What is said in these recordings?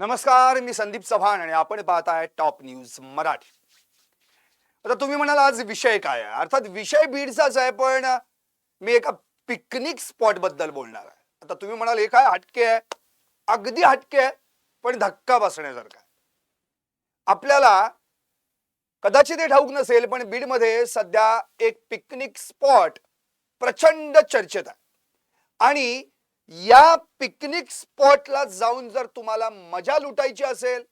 नमस्कार मी संदीप चव्हाण आणि आपण पाहत आहे टॉप न्यूज मराठी. आता तुम्ही म्हणाल आज विषय काय आहे? अर्थात विषय बीडचाच आहे पण मी एका पिकनिक स्पॉटबद्दल बोलणार आहे. आता तुम्ही म्हणाल हे काय हटके आहे? अगदी हटके आहे पण धक्का बसण्यासारखा आपल्याला कदाचित हे ठाऊक नसेल पण बीडमध्ये सध्या एक पिकनिक स्पॉट प्रचंड चर्चेत आहे. आणि या पिकनिक स्पॉटला जाऊन जर तुम्हाला मजा लुटायची असेल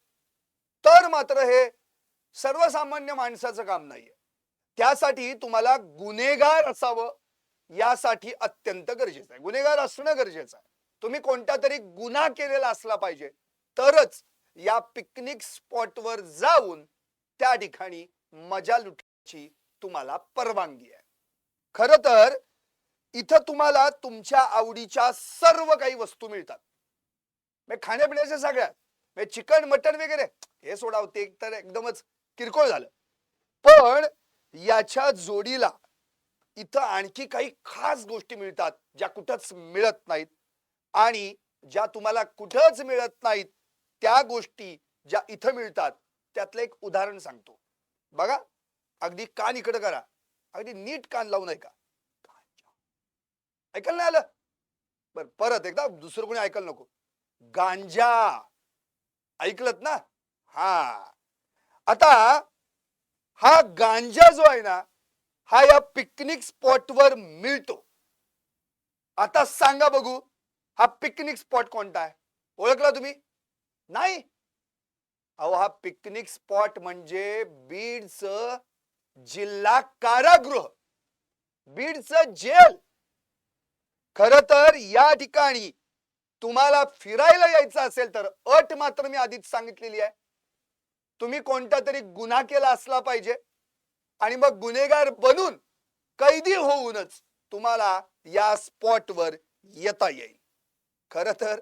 तर मात्र हे सर्वसामान्य माणसाचं काम नाहीये. त्यासाठी तुम्हाला गुन्हेगार असावं यासाठी अत्यंत गरजेचं आहे. गुन्हेगार असणं गरजेचं आहे. तुम्ही कोणता तरी गुन्हा केलेला असला पाहिजे तरच या पिकनिक स्पॉटवर जाऊन त्या ठिकाणी मजा लुटायची तुम्हाला परवानगी आहे. खर तर इथं तुम्हाला तुमच्या आवडीच्या सर्व काही वस्तू मिळतात. म्हणजे खाण्यापिण्याच्या सगळ्या म्हणजे चिकन मटन वगैरे हे सोडाव ते तर एकदमच किरकोळ झालं. पण याच्या जोडीला इथं आणखी काही खास गोष्टी मिळतात ज्या कुठंच मिळत नाहीत आणि ज्या तुम्हाला कुठंच मिळत नाहीत त्या गोष्टी ज्या इथं मिळतात त्यातलं एक उदाहरण सांगतो. बघा अगदी कान इकडं करा. अगदी नीट कान लावून का ऐकायला नाही आलं? बर परत एकदा दुसरं कोणी ऐकायला नको. गांजा. ऐकलत ना? हा. आता हा गांजा जो आहे ना हा या पिकनिक स्पॉटवर मिळतो. आता सांगा बघू हा पिकनिक स्पॉट कोणता आहे? ओळखला तुम्ही? नाही? अहो हा पिकनिक स्पॉट म्हणजे बीडचं जिल्हा कारागृह. बीडचं जेल. खर तर या ठिकाणी तुम्हाला फिरायला यायचं असेल तर अट मात्र मी आधीच सांगितलेली आहे. तुम्ही कोणता तरी गुन्हा केला असला पाहिजे आणि मग गुन्हेगार बनून कैदी होऊनच तुम्हाला या स्पॉटवर येता येईल. खर तर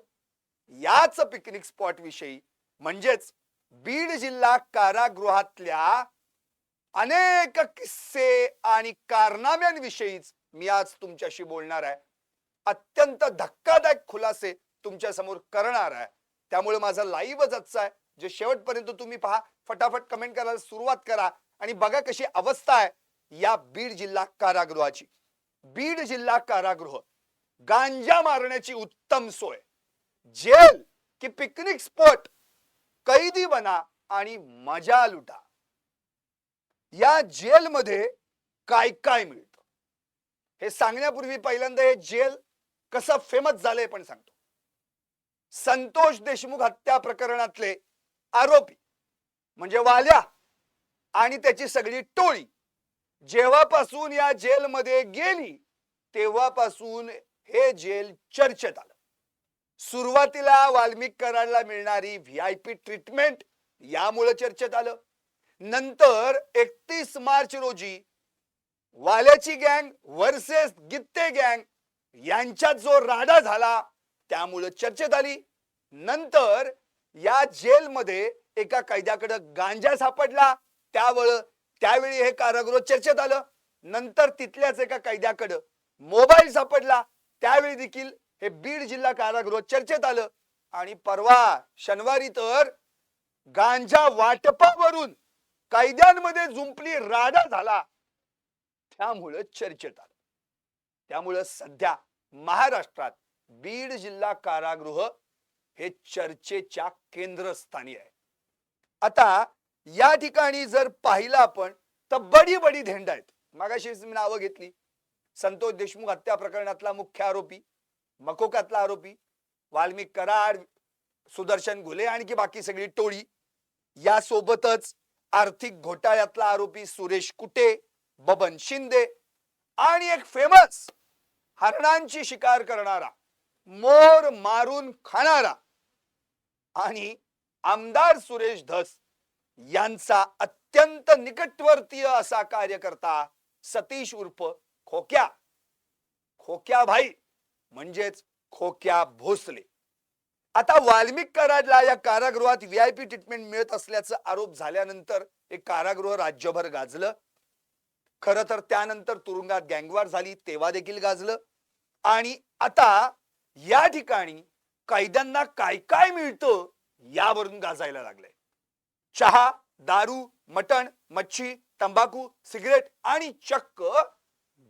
याच पिकनिक स्पॉट विषयी म्हणजेच बीड जिल्हा कारागृहातल्या अनेक किस्से आणि कारनाम्यांविषयीच मी आज तुमच्याशी बोलणार आहे. अत्यंत धक्कादायक खुलासे तुमच्यासमोर करणार आहे. त्यामुळे माझा लाईव्हच आजचा आहे. जे शेवटपर्यंत तुम्ही पहा फटाफट कमेंट करायला सुरुवात करा आणि बघा कशी अवस्था आहे या बीड जिल्हा कारागृहाची. बीड जिल्हा कारागृह गांजा मारण्याची उत्तम सोय. जेल की पिकनिक स्पॉट कैदी बना आणि मजा लुटा. या जेलमध्ये काय काय मिळतं? हे सांगण्यापूर्वी पहिल्यांदा हे जेल कसं फेमस झालंय पण सांगतो. संतोष देशमुख हत्या प्रकरणातले आरोपी म्हणजे वाल्या आणि त्याची सगळी टोळी जेव्हापासून या जेलमध्ये गेली तेव्हापासून हे जेल चर्चेत आलं. सुरुवातीला वाल्मिकरांना मिळणारी व्ही आय पी ट्रीटमेंट यामुळे चर्चेत आलं. नंतर एकतीस मार्च रोजी वाल्याची गँग वर्सेस गित्ते गँग यांच्यात जो राडा झाला त्यामुळे चर्चेत आली. नंतर या जेलमध्ये एका कैद्याकडे गांजा सापडला. त्यावेळ त्यावेळी हे कारागृह चर्चेत आलं. नंतर तिथल्याच एका कैद्याकडं मोबाईल सापडला. त्यावेळी देखील हे बीड जिल्हा कारागृह चर्चेत आलं. आणि परवा शनिवारी तर गांजा वाटपावरून कैद्यांमध्ये जुंपली राडा झाला. त्यामुळं चर्चेत आलं. त्यामुळं सध्या महाराष्ट्रात बीड जिल्हा कारागृह हे चर्चेच्या केंद्रस्थानी आहे. आता या ठिकाणी जर पाहिलं आपण तर बडी बडी धेंड आहेत. मागाशी मी नावं घेतली. संतोष देशमुख हत्या प्रकरणातला मुख्य आरोपी मकोकातला आरोपी वाल्मिक कराड सुदर्शन घुले आणखी बाकी सगळी टोळी. यासोबतच आर्थिक घोटाळ्यातला आरोपी सुरेश कुटे बबन शिंदे आणि एक फेमस हरणांची शिकार करणारा मोर मारून खाणारा आणि आमदार सुरेश धस यांचा अत्यंत निकटवर्तीय असा कार्यकर्ता सतीश उर्फ खोक्या. खोक्या भाई म्हणजेच खोक्या भोसले. आता वाल्मिक कराडला या कारागृहात व्हीआयपी ट्रीटमेंट मिळत असल्याचा आरोप झाल्यानंतर हे कारागृह राज्यभर गाजलं. खरं तर त्यानंतर तुरुंगात गँगवार झाली तेव्हा देखील गाजलं. आणि आता या ठिकाणी कैद्यांना काय काय मिळतं यावरून गाजायला लागलंय. चहा दारू मटण मच्छी तंबाखू सिगरेट आणि चक्क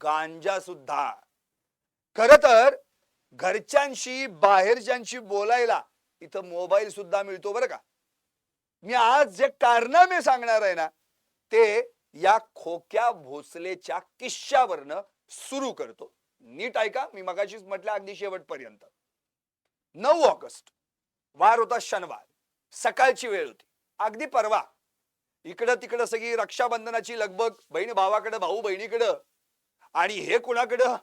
गांजा सुद्धा. खर तर घरच्यांशी बाहेरच्यांशी बोलायला इथं मोबाईल सुद्धा मिळतो बरं का. मी आज जे कारनामे सांगणार आहे ना ते या खोक्या भोसलेच्या किश्श्यावरनं सुरू करतो. नीट ऐका मी मगाशीच म्हटलं अगदी शेवटपर्यंत. नऊ ऑगस्ट वार होता शनिवार. सकाळची वेळ होती. अगदी परवा. इकडं तिकडं सगळी रक्षाबंधनाची लगबग बहीण भावाकडं भाऊ बहिणीकडं. आणि हे कुणाकडं?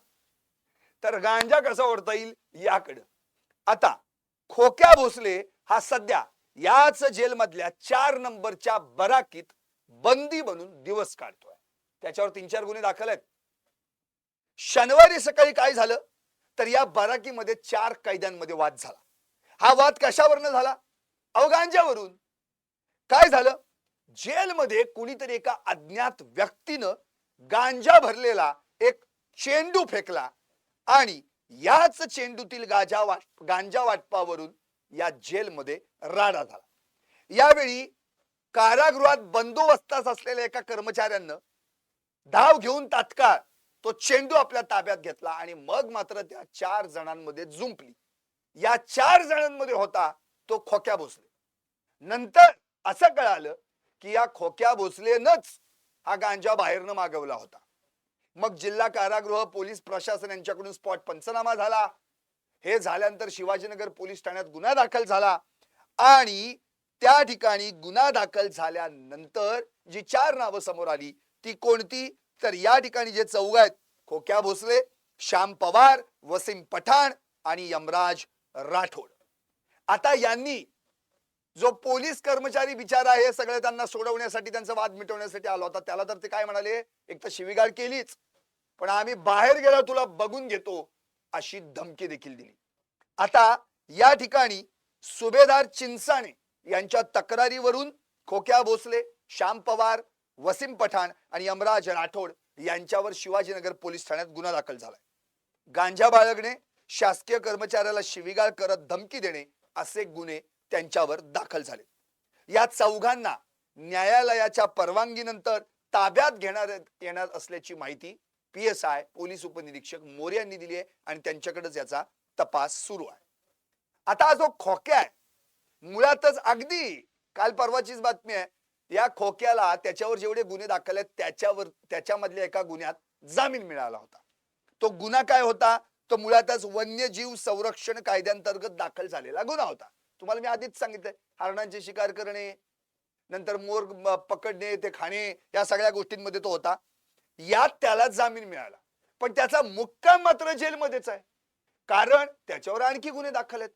तर गांजा कसा ओढता येईल? याकडं. आता खोक्या भोसले हा सध्या याच जेलमधल्या चार नंबरच्या बराकीत बंदी बनून दिवस काढतोय. त्याच्यावर तीन चार गुन्हे दाखल आहेत. शनिवारी सकाळी काय झालं? तर या बराकीमध्ये चार कैद्यांमध्ये वाद झाला. हा वाद कशावरनं झाला? अवगांजावरून काय झालं? जेलमध्ये कुणीतरी एका अज्ञात व्यक्तीनं गांजा भरलेला एक चेंडू फेकला आणि याच चेंडूतील गाजा वाट गांजा वाटपावरून या जेलमध्ये राडा झाला. यावेळी कारागृहात बंदोबस्तास असलेल्या एका कर्मचाऱ्यानं धाव घेऊन तात्काळ तो चेंडू आपल्या ताब्यात घेतला आणि मग मात्र त्या चार जणांमध्ये जुंपली. या चार जणांमध्ये होता तो खोक्या भोसले. नंतर असं कळालं की या खोक्या भोसलेनच हा गांजा बाहेरनं मागवला होता. मग जिल्हा कारागृह पोलीस प्रशासन यांच्याकडून स्पॉट पंचनामा झाला. हे झाल्यानंतर शिवाजीनगर पोलीस ठाण्यात गुन्हा दाखल झाला आणि त्या ठिकाणी गुन्हा दाखल झाल्यानंतर जी चार नावं समोर आली ती कोणती? तर या ठिकाणी जे चौघ आहेत खोक्या भोसले श्याम पवार वसीम पठाण आणि यमराज राठोड. आता यांनी जो पोलीस कर्मचारी बिचारा आहे सगळं त्यांना सोडवण्यासाठी त्यांचा वाद मिटवण्यासाठी आला. होता त्याला तर ते काय म्हणाले? एक तर शिवीगाळ केलीच पण आम्ही बाहेर गेला तुला बघून घेतो अशी धमकी देखील दिली. आता या ठिकाणी सुभेदार चिंचाणे यांच्या तक्रारीवरून खोक्या भोसले श्याम पवार वसीम पठाण आणि यमराज राठोड यांच्यावर शिवाजीनगर पोलीस ठाण्यात गुन्हा दाखल झालाय. गांजा बाळगणे शासकीय कर्मचाऱ्याला शिवीगाळ करत धमकी देणे असे गुन्हे त्यांच्यावर दाखल झाले. या चौघांना न्यायालयाच्या परवानगीनंतर ताब्यात घेणार येणार असल्याची माहिती पी एस आय पोलीस उपनिरीक्षक मोरे यांनी दिली आहे आणि त्यांच्याकडेच याचा तपास सुरू आहे. आता जो खोक्या आहे मुळातच अगदी काल परवाचीच बातमी आहे. या खोक्याला त्याच्यावर जेवढे गुन्हे दाखल आहेत त्याच्यावर त्याच्यामधल्या एका गुन्ह्यात जामीन मिळाला होता. तो गुन्हा काय होता? तो मुळातच वन्यजीव संरक्षण कायद्यांतर्गत दाखल झालेला गुन्हा होता. तुम्हाला मी आधीच सांगितलंय हरणांचे शिकार करणे नंतर मोर पकडणे ते खाणे या सगळ्या गोष्टींमध्ये तो होता. यात त्याला जामीन मिळाला. पण त्याचा मुक्काम मात्र जेलमध्येच आहे. कारण त्याच्यावर आणखी गुन्हे दाखल आहेत.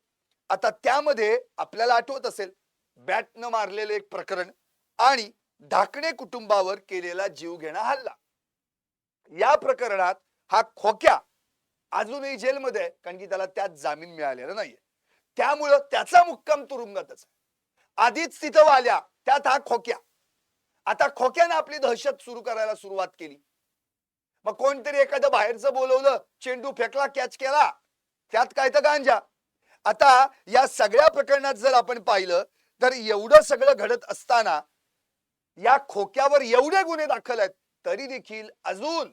आता त्यामध्ये आपल्याला आठवत असेल बॅटनं मारलेले एक प्रकरण आणि ढाकणे कुटुंबावर केलेला जीव घेणा हल्ला. या प्रकरणात हा खोक्या अजूनही जेलमध्ये आहे कारण की त्याला त्यात जामीन मिळालेला नाहीये. त्यामुळं त्याचा मुक्काम तुरुंगातच आधीच तिथं वाल्या त्यात हा खोक्या. आता खोक्यानं आपली दहशत सुरू करायला सुरुवात केली. मग कोणतरी एखादं बाहेरचं बोलवलं चेंडू फेकला कॅच केला त्यात काय तर गांजा. आता या सगळ्या प्रकरणात जर आपण पाहिलं तर एवढं सगळं घडत असताना या खोक्यावर एवढे गुन्हे दाखल आहेत तरी देखील अजून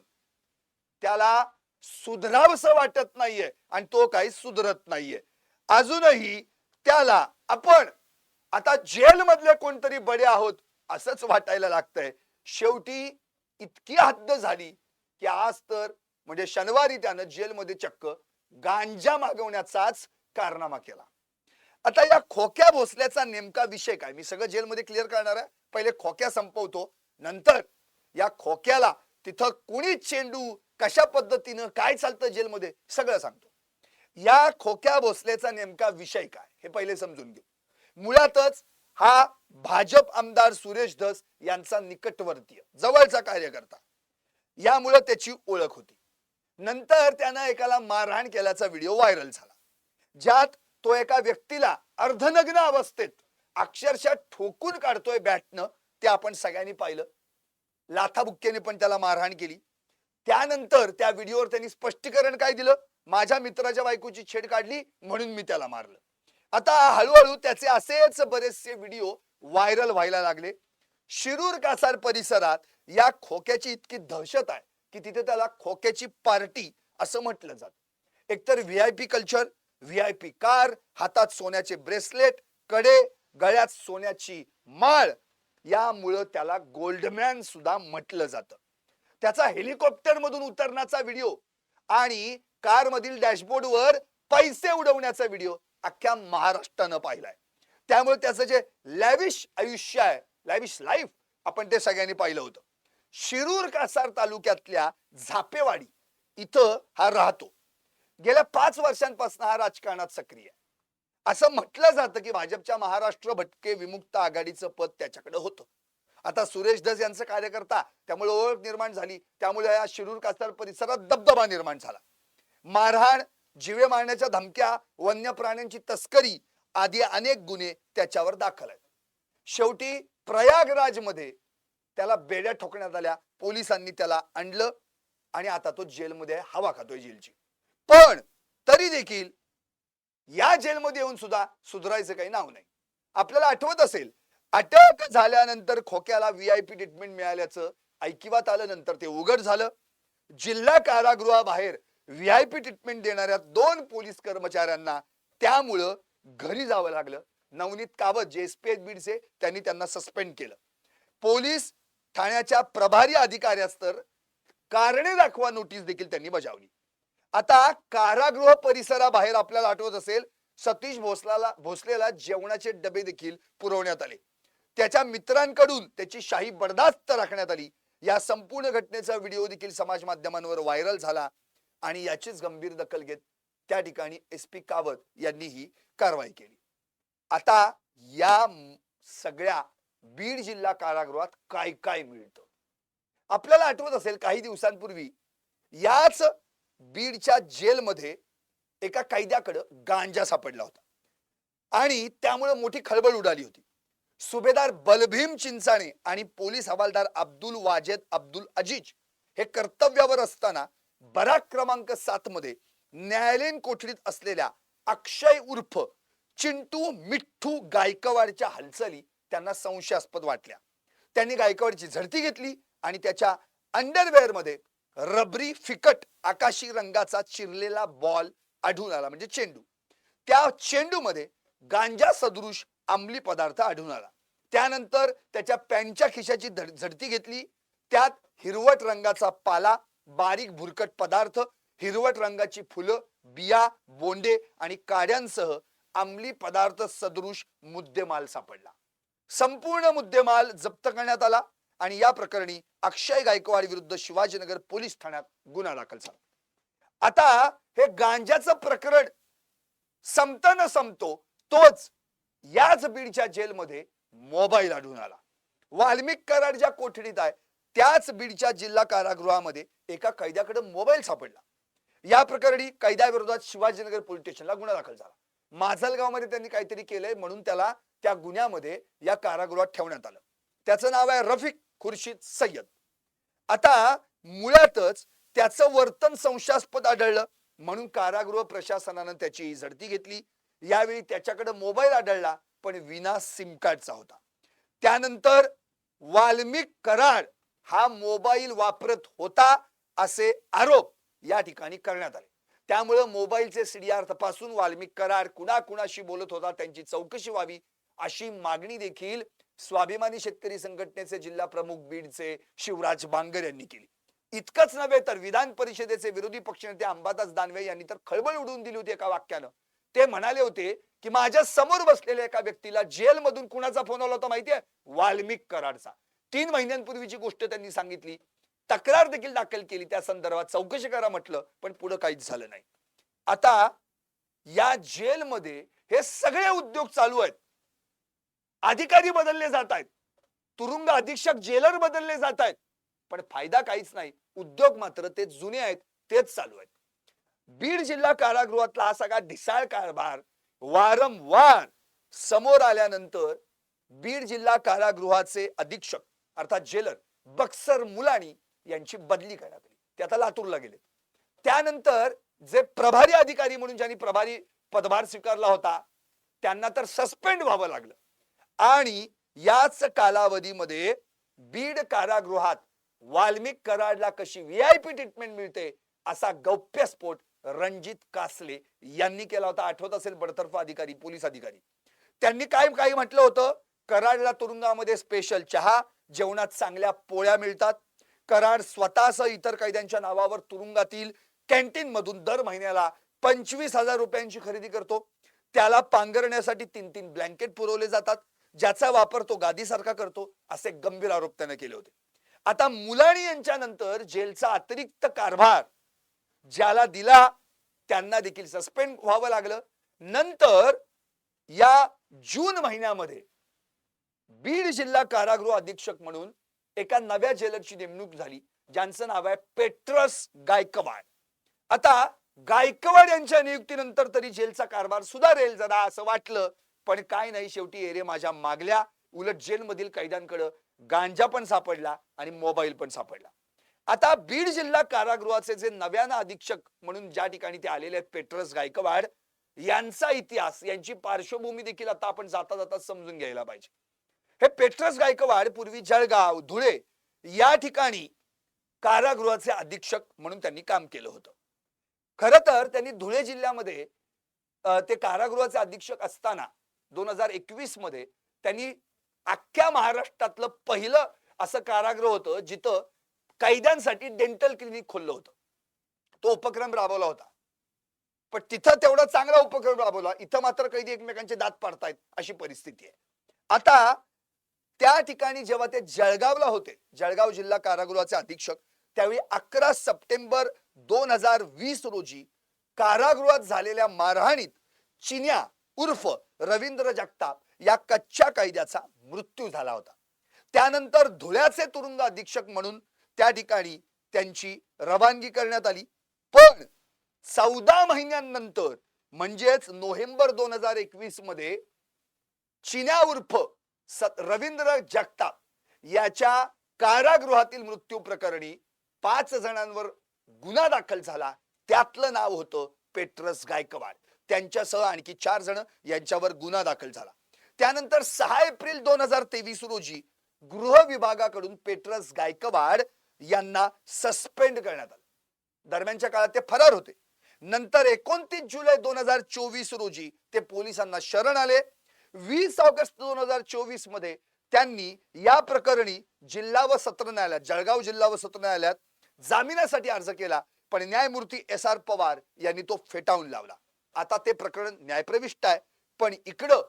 त्याला सुधरावसं वाटत नाहीये आणि तो काही सुधरत नाहीये. अजूनही त्याला आपण आता जेल मधले कोणतरी बडे आहोत असंच वाटायला लागतंय. शेवटी इतकी हद्द झाली की आज तर म्हणजे शनिवारी त्यानं जेलमध्ये चक्क गांजा मागवण्याचाच कारनामा केला. आता या खोक्या भोसल्याचा नेमका विषय काय? मी सगळं जेलमध्ये क्लिअर करणार आहे. पहिले खोक्या संपवतो. नंतर या खोक्याला तिथं कुणी चेंडू कशा पद्धतीनं काय चालतं जेलमध्ये सगळं सांगतो. या खोक्या भोसलेचा नेमका विषय काय? हे पहिले समजून घेऊ. मुळातच हा भाजप आमदार सुरेश धस यांचा निकटवर्तीय जवळचा कार्यकर्ता. यामुळं त्याची ओळख होती. नंतर त्यानं एकाला मारहाण केल्याचा व्हिडिओ व्हायरल झाला. ज्यात तो एका व्यक्तीला अर्धनग्न अवस्थेत अक्षरशः ठोकून काढतोय बॅटनं ते आपण सगळ्यांनी पाहिलं. लाथाबुक्क्याने पण त्याला मारहाण केली. त्यानंतर त्या व्हिडिओवर त्यांनी स्पष्टीकरण काय दिलं? माझ्या मित्राच्या बायकोची छेड काढली म्हणून मी त्याला मारलं. आता हळूहळू त्याचे असेच बरेचसे व्हिडिओ व्हायरल व्हायला लागले. शिरूर कासार परिसरात या खोक्याची इतकी दहशत आहे की तिथे त्याला खोक्याची पार्टी असं म्हटलं जात. एकतर V I P culture V I P car हातात सोन्याचे ब्रेसलेटकडे गळ्यात सोन्याची माळ. यामुळं त्याला गोल्डमॅन सुद्धा म्हटलं जातं. त्याचा हेलिकॉप्टर मधून उतरण्याचा व्हिडिओ आणि कार मधील डॅशबोर्डवर पैसे उडवण्याचा व्हिडिओ अख्ख्या महाराष्ट्रानं पाहिलाय. त्यामुळे त्याचं जे लॅविश आयुष्य आहे लॅविश लाईफ आपण ते सगळ्यांनी पाहिलं होतं. शिरूर कासार तालुक्यातल्या झापेवाडी इथं हा राहतो. गेल्या पाच वर्षांपासून हा राजकारणात सक्रिय आहे. असं म्हटलं जातं की भाजपच्या महाराष्ट्र भटके विमुक्त आघाडीचं पद त्याच्याकडे होतं. आता सुरेश धस यांचं कार्यकर्ता त्यामुळे ओळख निर्माण झाली. त्यामुळे या शिरूर कासार परिसरात दबदबा निर्माण झाला. मारहाण जिवे मारण्याच्या धमक्या वन्य प्राण्यांची तस्करी आदी अनेक गुन्हे त्याच्यावर दाखल आहेत. शेवटी प्रयागराजमध्ये त्याला बेड्या ठोकण्यात आल्या. पोलिसांनी त्याला आणलं आणि आता तो जेलमध्ये हवा खातोय जेलची. पण तरी देखील या जेलमध्ये येऊन सुद्धा सुधारायचं काही नाव नाही. आपल्याला आठवत असेल अटक झाल्यानंतर खोक्याला व्हीआयपी ट्रीटमेंट मिळाल्याचं ऐकिवात आलं नंतर ते उघड झालं. जिल्हा कारागृहाबाहेर व्हीआयपी ट्रीटमेंट देणाऱ्या दोन पोलीस कर्मचाऱ्यांना त्यामुळं घरी जावं लागलं. नवनीत कावत जे एसपीएस बीडचे त्यांनी त्यांना सस्पेंड केलं. पोलीस ठाण्याच्या प्रभारी अधिकाऱ्यास तर कारणे दाखवा नोटीस देखील त्यांनी बजावली. आता कारागृह परिसराबाहेर आपल्याला आठवत असेल सतीश भोसलाला भोसलेला जेवणाचे डबे देखील पुरवण्यात आले. त्याच्या मित्रांकडून त्याची शाही बर्दास्त राखण्यात आली. या संपूर्ण घटनेचा व्हिडिओ देखील समाज माध्यमांवर व्हायरल झाला आणि याचीच गंभीर दखल घेत त्या ठिकाणी एस पी कावत यांनी ही कारवाई केली. आता या सगळ्या बीड जिल्हा कारागृहात काय काय मिळतं? आपल्याला आठवत असेल काही दिवसांपूर्वी याच बीडच्या जेलमध्ये एका कैद्याकडं गांजा सापडला होता. आणि त्यामुळे मोठी खळबळ उडाली होती. सुभेदार बलभीम चिंचाणे आणि पोलीस हवालदार अब्दुल वाजेद अब्दुल अजीज हे कर्तव्यावर असताना बराक क्रमांक सात मध्ये न्यायालयीन कोठडीत असलेल्या अक्षय उर्फ चिंटू मिठ्ठू गायकवाडच्या हालचाली त्यांना संशयास्पद वाटल्या. त्यांनी गायकवाडची झडती घेतली आणि त्याच्या अंडरवेअरमध्ये रबरी फिकट आकाशी रंगाचा चिरलेला बॉल आढळून आला म्हणजे चेंडू. त्या चेंडूमध्ये गांजा सदृश अंमली पदार्थ आढळून आला. त्यानंतर त्याच्या पॅन्टच्या खिशाची धड- झडती घेतली. त्यात हिरवट रंगाचा पाला बारीक भुरकट पदार्थ हिरवट रंगाची फुलं बिया बोंडे आणि काड्यांसह अंमली पदार्थ सदृश मुद्देमाल सापडला. संपूर्ण मुद्देमाल जप्त करण्यात आला. आणि या प्रकरणी अक्षय गायकवाड विरुद्ध शिवाजीनगर पोलीस ठाण्यात गुन्हा दाखल झाला. आता हे गांजाचं प्रकरण संपत न संपतो तोच याच बीडच्या जेलमध्ये मोबाईल आढळून आला. वाल्मिक कराड ज्या कोठडीत आहे त्याच बीडच्या जिल्हा कारागृहामध्ये एका कैद्याकडे मोबाईल सापडला. या प्रकरणी कैद्याविरोधात शिवाजीनगर पोलीस स्टेशनला गुन्हा दाखल झाला. माजलगावमध्ये त्यांनी काहीतरी केलंय म्हणून त्याला त्या गुन्ह्यामध्ये या कारागृहात ठेवण्यात आलं. त्याचं नाव आहे रफिक खुर्शीद सय्यद. आता मुळातच त्याचं वर्तन संशयास्पद आढळलं. म्हणून कारागृह प्रशासनानं त्याची झडती घेतली. यावेळी त्याच्याकडे मोबाईल आढळला पण विना सिम कार्डचा होता. त्यानंतर वाल्मिक कराड हा मोबाईल वापरत होता असे आरोप या ठिकाणी करण्यात आले. त्यामुळं मोबाईलचे सीडीआर तपासून वाल्मिक कराड कुणाकुणाशी बोलत होता त्यांची चौकशी व्हावी अशी मागणी देखील स्वाभिमानी शेतकरी संघटनेचे जिल्हा प्रमुख बीडचे शिवराज बांगर यांनी केली. इतकंच नव्हे तर विधान परिषदेचे विरोधी पक्षनेते अंबादास दानवे यांनी तर खळबळ उडवून दिली होती एका वाक्यानं. ते म्हणाले होते की माझ्यासमोर बसलेल्या एका व्यक्तीला जेलमधून कुणाचा फोन आला होता माहितीये? वाल्मिक कराडचा. तीन महिन्यांपूर्वीची गोष्ट त्यांनी सांगितली. तक्रार देखील दाखल केली. त्या संदर्भात चौकशी करा म्हटलं पण पुढे काहीच झालं नाही. आता या जेलमध्ये हे सगळे उद्योग चालू आहेत. अधिकारी बदलले जात आहेत. तुरुंग अधीक्षक जेलर बदलले जात आहेत. पण फायदा काहीच नाही. उद्योग मात्र ते जुने आहेत तेच चालू आहेत. बीड जिल्हा कारागृहातला हा सगळा ढिसाळ कारभार वारंवार समोर आल्यानंतर बीड जिल्हा कारागृहाचे अधीक्षक अर्थात जेलर बक्सर मुलानी यांची बदली करण्यात आली. ते आता लातूरला गेले त्यानंतर जे प्रभारी अधिकारी म्हणून ज्यांनी प्रभारी पदभार स्वीकारला होता त्यांना तर सस्पेंड व्हावं लागलं. आणि याच कालावधीमध्ये बीड कारागृहात वाल्मिक कराडला कशी व्हीआयपी ट्रीटमेंट मिळते असा गौप्यस्फोट रणजित कासले यांनी केला होता. आठवत असेल बडतर्फ अधिकारी पोलीस अधिकारी. त्यांनी काय काय म्हटलं होतं कराडला तुरुंगामध्ये स्पेशल चहा जेवणात चांगल्या पोळ्या मिळतात. कराड स्वतःसह इतर कैद्यांच्या नावावर तुरुंगातील कॅन्टीन मधून दर महिन्याला पंचवीस हजार रुपयांची खरेदी करतो. त्याला पांघरण्यासाठी तीन तीन ब्लँकेट पुरवले जातात. ज्याचा वापर तो गादीसारखा करतो असे गंभीर आरोप त्याने केले होते. आता मुलाणी यांच्या नंतर जेलचा अतिरिक्त कारभार ज्याला दिला त्यांना देखील सस्पेंड व्हावं लागलं. नंतर या जून महिन्यामध्ये बीड जिल्हा कारागृह अधीक्षक म्हणून एका नव्या जेलरची नेमणूक झाली ज्यांचं नाव आहे पेट्रस गायकवाड. आता गायकवाड यांच्या नियुक्तीनंतर तरी जेलचा कारभार सुधारेल जरा असं वाटलं. पण काय नाही शेवटी एरे माझ्या मागल्या उलट जेलमधील कैद्यांकडे गांजा पण सापडला आणि मोबाईल पण सापडला. आता बीड जिल्हा कारागृहाचे जे नव्यानं अधीक्षक म्हणून ज्या ठिकाणी ते आलेले आहेत पेट्रस गायकवाड यांचा इतिहास यांची पार्श्वभूमी देखील आता आपण जाता जाता समजून घ्यायला पाहिजे. हे पेट्रस गायकवाड पूर्वी जळगाव धुळे या ठिकाणी कारागृहाचे अधीक्षक म्हणून त्यांनी काम केलं होतं. खर तर त्यांनी धुळे जिल्ह्यामध्ये ते कारागृहाचे अधीक्षक असताना दोन हजार एकवीसमध्ये त्यांनी अख्ख्या महाराष्ट्रातलं पहिलं असं कारागृह होतं जिथं कैद्यांसाठी डेंटल क्लिनिक खोललं होतं. तो उपक्रम राबवला होता. पण तिथं तेवढा चांगला उपक्रम राबवला. इथं मात्र कैदी एकमेकांचे दात पाडतायत अशी परिस्थिती आहे. आता त्या ठिकाणी जेव्हा ते जळगावला होते जळगाव जिल्हा कारागृहाचे अधीक्षक त्यावेळी अकरा सप्टेंबर दोन हजार वीस रोजी कारागृहात झालेल्या मारहाणीत चिन्या उर्फ रवींद्र जगताप या कच्च्या कैद्याचा मृत्यू झाला होता. त्यानंतर धुळ्याचे तुरुंग अधीक्षक म्हणून त्या ठिकाणी त्यांची रवानगी करण्यात आली. पण चौदा महिन्यांनंतर म्हणजेच नोव्हेंबर दोन हजार एकवीसमध्ये चिन्या उर्फ रवींद्र जगताप याच्या कारागृहातील मृत्यू प्रकरणी पाच जणांवर गुन्हा दाखल झाला. त्यातलं नाव होतं पेट्रस गायकवाड. त्यांच्यासह आणखी चार जण यांच्यावर गुन्हा दाखल झाला. त्यानंतर सहा एप्रिल दोन हजार तेवीस रोजी गृह विभागाकडून पेट्रस गायकवाड यांना सस्पेंड करण्यात आलं. दरम्यानच्या काळात ते फरार होते. नंतर एकोणतीस जुलै दोन हजार चोवीस रोजी ते पोलिसांना शरण आले. वीस ऑगस्ट दोन हजार चोवीसमध्ये त्यांनी या प्रकरणी जिल्हा व सत्र न्यायालयात जळगाव जिल्हा व सत्र न्यायालयात जामिनासाठी अर्ज केला पण न्यायमूर्ती एस आर पवार यांनी तो फेटाळून लावला. आता ते प्रकरण न्यायप्रविष्ट आहे. पण इकडं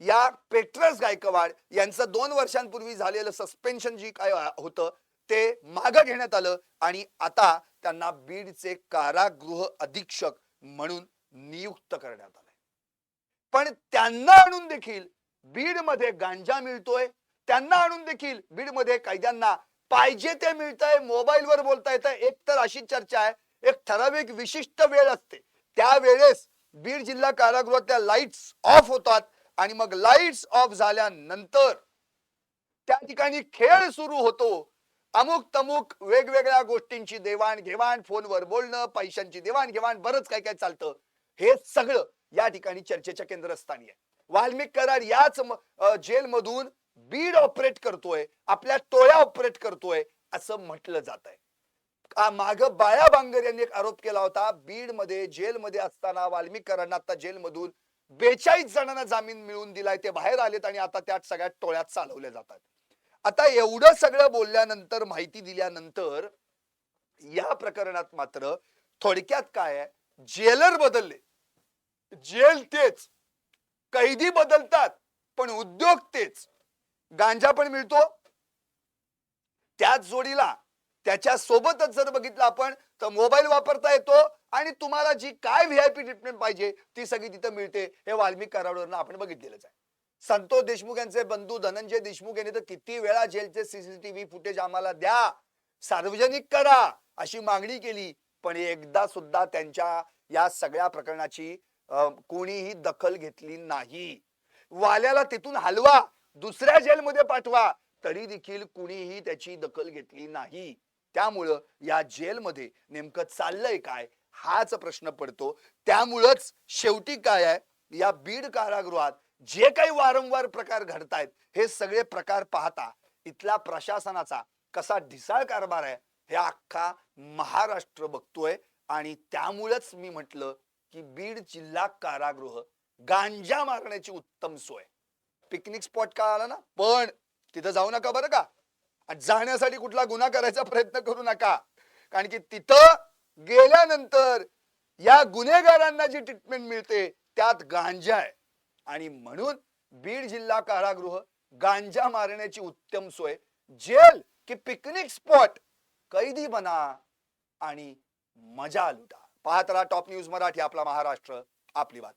या पेट्रस गायकवाड यांचं दोन वर्षांपूर्वी झालेलं सस्पेन्शन जी काय होतं ते मागं घेण्यात आलं आणि आता त्यांना बीडचे कारागृह अधीक्षक म्हणून नियुक्त करण्यात आलंय. पण त्यांना आणून देखील बीडमध्ये गांजा मिळतोय. त्यांना आणून देखील बीडमध्ये कैद्यांना पाहिजे ते मिळतंय. मोबाईलवर बोलता येतं. एक तर अशी चर्चा आहे. एक ठराविक विशिष्ट वेळ असते. त्यावेळेस बीड जिल्हा कारागृहातल्या लाईट्स ऑफ होतात आणि मग लाईट्स ऑफ झाल्यानंतर त्या ठिकाणी खेळ सुरू होतो. अमुक तमुक वेगवेगळ्या गोष्टींची देवाणघेवाण फोनवर बोलणं पैशांची देवाणघेवाण बरंच काय काय चालतं. हे सगळं या ठिकाणी चर्चेच्या केंद्रस्थानी आहे. वाल्मिक कराड याच जेलमधून बीड ऑपरेट करतोय आपल्या टोळ्या ऑपरेट करतोय असं म्हटलं जात आहे माग बाया बांगर यांनी एक आरोप केला होता. बीडमध्ये जेलमध्ये असताना वाल्मिकरांना आता जेलमधून बेचाळीस जणांना जामीन मिळवून दिलाय. ते बाहेर आलेत आणि आता त्यात सगळ्या टोळ्यात चालवल्या जातात. आता एवढं सगळं बोलल्यानंतर माहिती दिल्यानंतर या प्रकरणात मात्र थोडक्यात काय आहे? जेलर बदलले. जेल तेच. कैदी बदलतात पण उद्योग तेच. गांजा पण मिळतो. त्याच जोडीला त्याच्या सोबतच जर बघितलं आपण तर मोबाईल वापरता येतो आणि तुम्हाला जी काय व्ही आय पी ट्रीटमेंट पाहिजे ती सगळी तिथं मिळते. हे वाल्मिक कराडवरनं आपण बघितलेलंच आहे. संतोष देशमुख यांचे बंधू धनंजय देशमुख यांनी तर किती वेळा जेलचे सीसीटीव्ही फुटेज आम्हाला द्या. सार्वजनिक करा अशी मागणी केली. पण एकदा सुद्धा त्यांच्या या सगळ्या प्रकरणाची अं, कोणीही दखल घेतली नाही. वाल्याला तिथून हलवा दुसऱ्या जेलमध्ये पाठवा. तरी देखील कुणीही त्याची दखल घेतली नाही. त्यामुळं या जेलमध्ये नेमकं चाललंय काय हाच प्रश्न पडतो. त्यामुळंच शेवटी काय आहे या बीड कारागृहात जे काही वारंवार प्रकार घडतायत हे सगळे प्रकार पाहता इथल्या प्रशासनाचा कसा ढिसाळ कारभार आहे हे अख्खा महाराष्ट्र बघतोय. आणि त्यामुळेच मी म्हटलं की बीड जिल्हा कारागृह गांजा मारण्याची उत्तम सोय. पिकनिक स्पॉट का आला ना? पण तिथं जाऊ नका बरं का. जाण्यासाठी कुठला गुन्हा करायचा प्रयत्न करू नका. कारण की तिथं गेल्यानंतर या गुन्हेगारांना जी ट्रीटमेंट मिळते त्यात गांजा आहे. आणि म्हणून बीड जिल्हा कारागृह गांजा मारण्याची उत्तम सोय जेल की पिकनिक स्पॉट कैदी बना आणि मजा लुटा. पाहत राहा टॉप न्यूज मराठी आपला महाराष्ट्र आपली बात